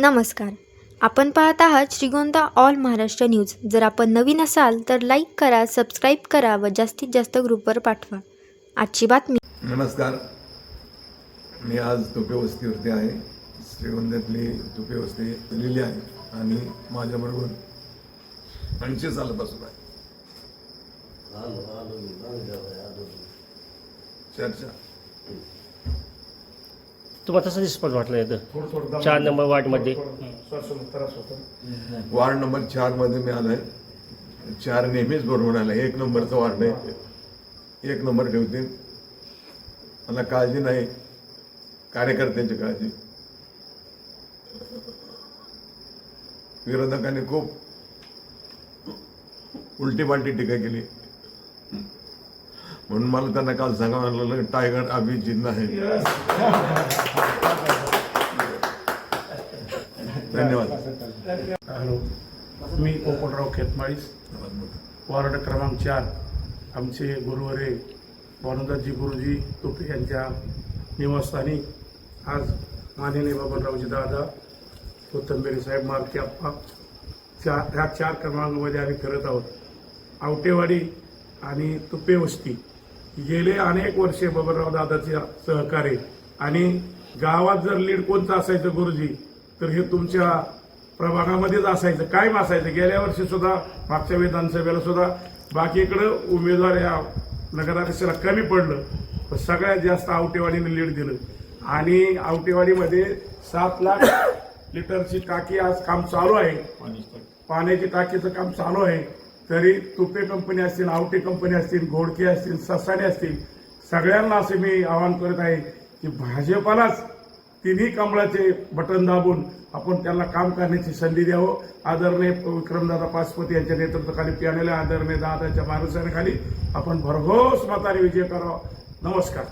नमस्कार. आपण पाहत आहात श्रीगोंदा ऑल महाराष्ट्र न्यूज. जर आपण नवीन असाल तर लाईक करा सबस्क्राईब करा व जास्तीत जास्त ग्रुपवर पाठवा. आजची बातमी. नमस्कार. मी आज तुपे वस्तीवरती आहे. श्रीगोंद्यातली तुपे वस्ती दिलेली आहे आणि माझ्याबरोबर ऐंशी सालापासून आहे. चर्चा. तुम्हाला तसं रिस्पॉन्स वाटला इथं. चार नंबर वार्डमध्ये. वार्ड नंबर चारमध्ये मी आलोय. चार नेहमीच बरोबर आला. एक नंबरचा वार्ड आहे. एक नंबर ठेवतील. मला काळजी नाही. कार्यकर्त्यांची काळजी. विरोधकांनी खूप उलटी पालटी टीका केली. म्हणून मला त्यांना काल सांगावं लागलं टायगर अभी जिंदा आहे धन्यवाद हॅलो मी पोपटराव खेतमाळीस. वार्ड क्रमांक चार आमचे गुरुवरे भानुदासजी गुरुजी तुपे यांच्या निवासस्थानी आज माननीय बाबनरावजी दादा कोथंबेरी साहेब मालकी अप्पा चार ह्या चार क्रमांकामध्ये आम्ही फिरत आहोत. आवटेवाडी आणि तुपे वस्ती गेले अनेक वर्षे बबनराव दादाचे सहकार्य आणि गावात जर लीड कोणतं असायचं गुरुजी तर हे तुमच्या प्रभागामध्येच असायचं. कायम असायचं. गेल्या वर्षी सुद्धा मागच्या विधानसभेला सुद्धा बाकीकडं उमेदवार या नगराध्यक्षाला कमी पडलं. पण सगळ्यात जास्त आवटेवाडीने लीड दिलं. आणि आवटेवाडीमध्ये सात लाख लिटरची टाकी आज काम चालू आहे. पाण्याची टाकीचं काम चालू आहे. तरी तुपे कंपनी असतील आवटे कंपनी असतील घोडके असतील ससाणे असतील सगळ्यांना असे मी आवाहन करत आहे की भाजपालाच तिन्ही कमळाचे बटन दाबून आपण त्यांना काम करण्याची संधी द्यावं. आदरणीय विक्रमदादा पासपती यांच्या नेतृत्वाखाली पियानेल्या आदरणीय दादाच्या मार्गदर्शनाखाली आपण भरघोस मताने विजय करावा. नमस्कार.